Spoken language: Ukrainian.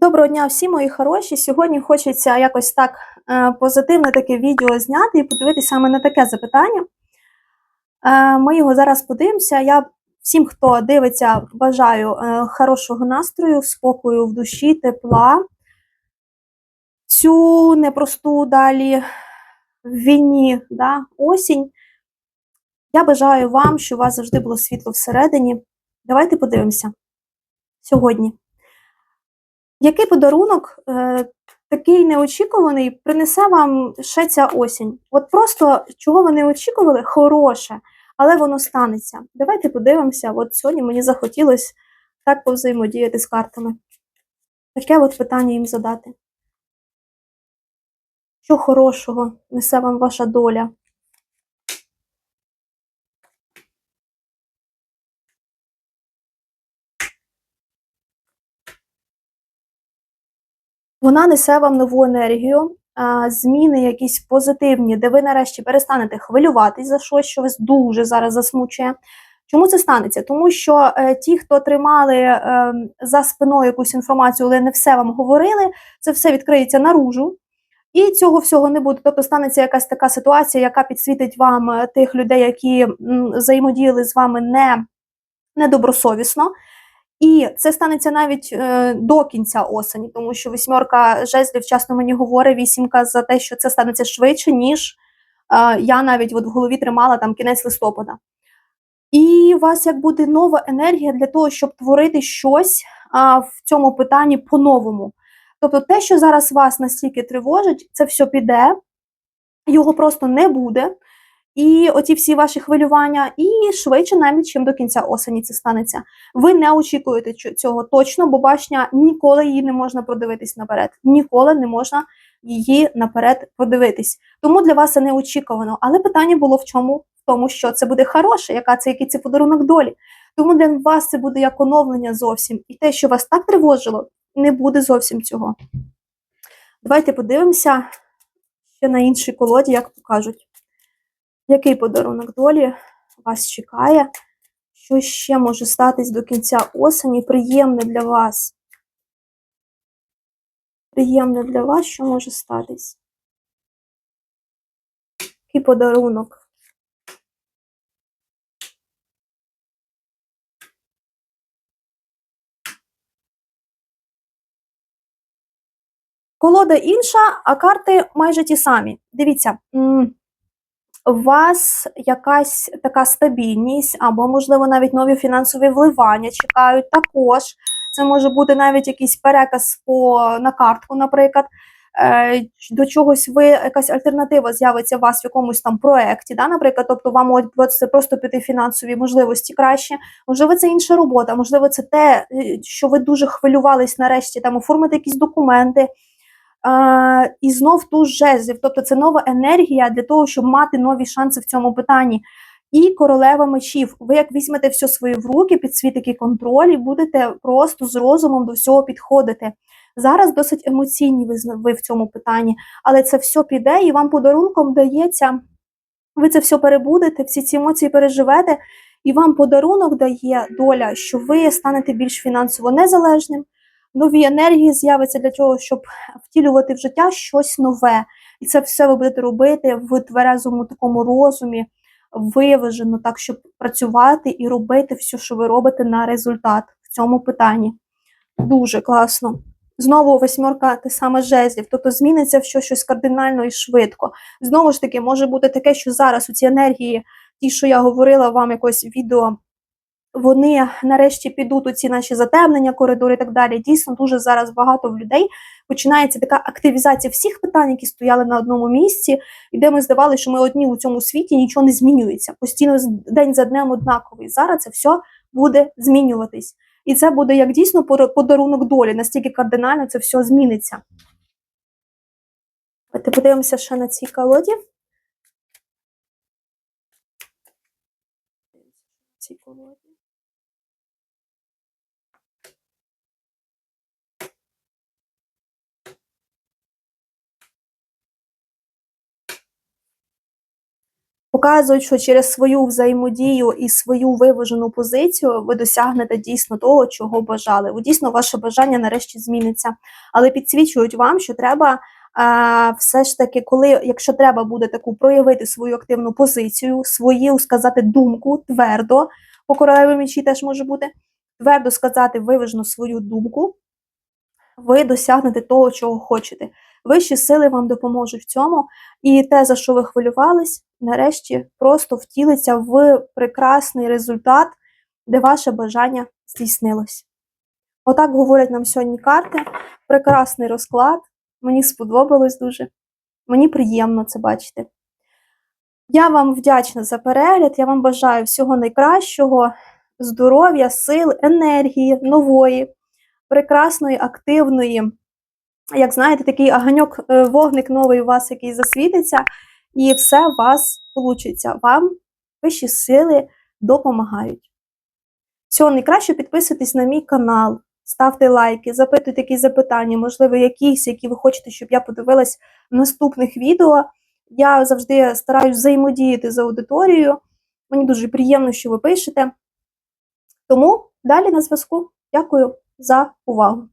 Доброго дня всі мої хороші. Сьогодні хочеться якось так е, позитивне таке відео зняти і подивитися саме на таке запитання. Е, ми його зараз подивимося. Я всім, хто дивиться, бажаю е, хорошого настрою, спокою в душі, тепла. Цю непросту далі в війні да, осінь. Я бажаю вам, щоб у вас завжди було світло всередині. Давайте подивимося сьогодні. Який подарунок е, такий неочікуваний принесе вам ще ця осінь? От просто чого ви не очікували, хороше, але воно станеться. Давайте подивимося. От сьогодні мені захотілося так повзаємодіяти з картами. Таке от питання їм задати. Що хорошого несе вам ваша доля? Вона несе вам нову енергію, зміни якісь позитивні, де ви нарешті перестанете хвилюватись за щось, що вас дуже зараз засмучує. Чому це станеться? Тому що е, ті, хто тримали е, за спиною якусь інформацію, але не все вам говорили, це все відкриється наружу. І цього всього не буде. Тобто станеться якась така ситуація, яка підсвітить вам е, тих людей, які м, взаємодіяли з вами не недобросовісно. І це станеться навіть е, до кінця осені, тому що восьмерка жезлів часто мені говорить вісімка за те, що це станеться швидше, ніж е, я навіть от в голові тримала там кінець листопада. І у вас як буде нова енергія для того, щоб творити щось а, в цьому питанні по-новому. Тобто те, що зараз вас настільки тривожить, це все піде, його просто не буде. І оті всі ваші хвилювання, і швидше, навіть чим до кінця осені це станеться. Ви не очікуєте цього точно, бо башня ніколи її не можна продивитись наперед. Ніколи не можна її наперед продивитись. Тому для вас це неочікувано. Але питання було в чому? В тому, що це буде хороше, яка це який це подарунок долі. Тому для вас це буде як оновлення зовсім. І те, що вас так тривожило, не буде зовсім цього. Давайте подивимося ще на іншій колоді, як покажуть. Який подарунок долі вас чекає? Що ще може статись до кінця осені? Приємне для вас. Приємне для вас, що може статись? Який подарунок? Колода інша, а карти майже ті самі. Дивіться у вас якась така стабільність, або, можливо, навіть нові фінансові вливання чекають. Також це може бути навіть якийсь переказ по на картку, наприклад. Е, до чогось ви якась альтернатива з'явиться у вас в якомусь там проєкті, да, наприклад, тобто вам можуть просто піти фінансові можливості краще. Можливо, це інша робота, можливо, це те, е, що ви дуже хвилювались нарешті там оформити якісь документи. І знов ту жезлів, тобто це нова енергія для того, щоб мати нові шанси в цьому питанні. І королева мечів. Ви як візьмете все свої в руки під свій такий контроль і будете просто з розумом до всього підходити. Зараз досить емоційні ви, ви в цьому питанні, але це все піде і вам подарунком дається. Ви це все перебудете, всі ці емоції переживете, і вам подарунок дає доля, що ви станете більш фінансово незалежним нові енергії з'явиться для того, щоб втілювати в життя щось нове. І це все ви будете робити в тверезому такому розумі, виважено, так, щоб працювати і робити все, що ви робите на результат в цьому питанні. Дуже класно. Знову восьмерка те саме жезлів, тобто зміниться все щось кардинально і швидко. Знову ж таки, може бути таке, що зараз у ці енергії, ті, що я говорила вам якось відео вони нарешті підуть у ці наші затемнення, коридори і так далі. Дійсно, дуже зараз багато в людей починається така активізація всіх питань, які стояли на одному місці, і де ми здавали, що ми одні у цьому світі нічого не змінюється. Постійно день за днем однаковий. Зараз це все буде змінюватись. І це буде як дійсно подарунок долі, настільки кардинально це все зміниться. Давайте подивимося ще на цій колоді. Цій колоді. Показують, що через свою взаємодію і свою виважену позицію ви досягнете дійсно того, чого бажали. Ви дійсно ваше бажання нарешті зміниться. Але підсвічують вам, що треба все ж таки, коли, якщо треба буде таку проявити свою активну позицію, свою сказати думку твердо, по королеві мечі теж може бути, твердо сказати виважену свою думку, ви досягнете того, чого хочете. Вищі сили вам допоможуть в цьому, і те, за що ви хвилювались, нарешті просто втілиться в прекрасний результат, де ваше бажання здійснилось. Отак говорять нам сьогодні карти. Прекрасний розклад. Мені сподобалось дуже. Мені приємно це бачити. Я вам вдячна за перегляд. Я вам бажаю всього найкращого, здоров'я, сил, енергії, нової, прекрасної, активної. Як знаєте, такий аганьок, е, вогник новий у вас, який засвітиться, і все у вас вийде. Вам вищі сили допомагають. Всього найкраще підписуйтесь на мій канал, ставте лайки, запитуйте якісь запитання, можливо, якісь, які ви хочете, щоб я подивилась в наступних відео. Я завжди стараюсь взаємодіяти з аудиторією. Мені дуже приємно, що ви пишете. Тому далі на зв'язку. Дякую за увагу.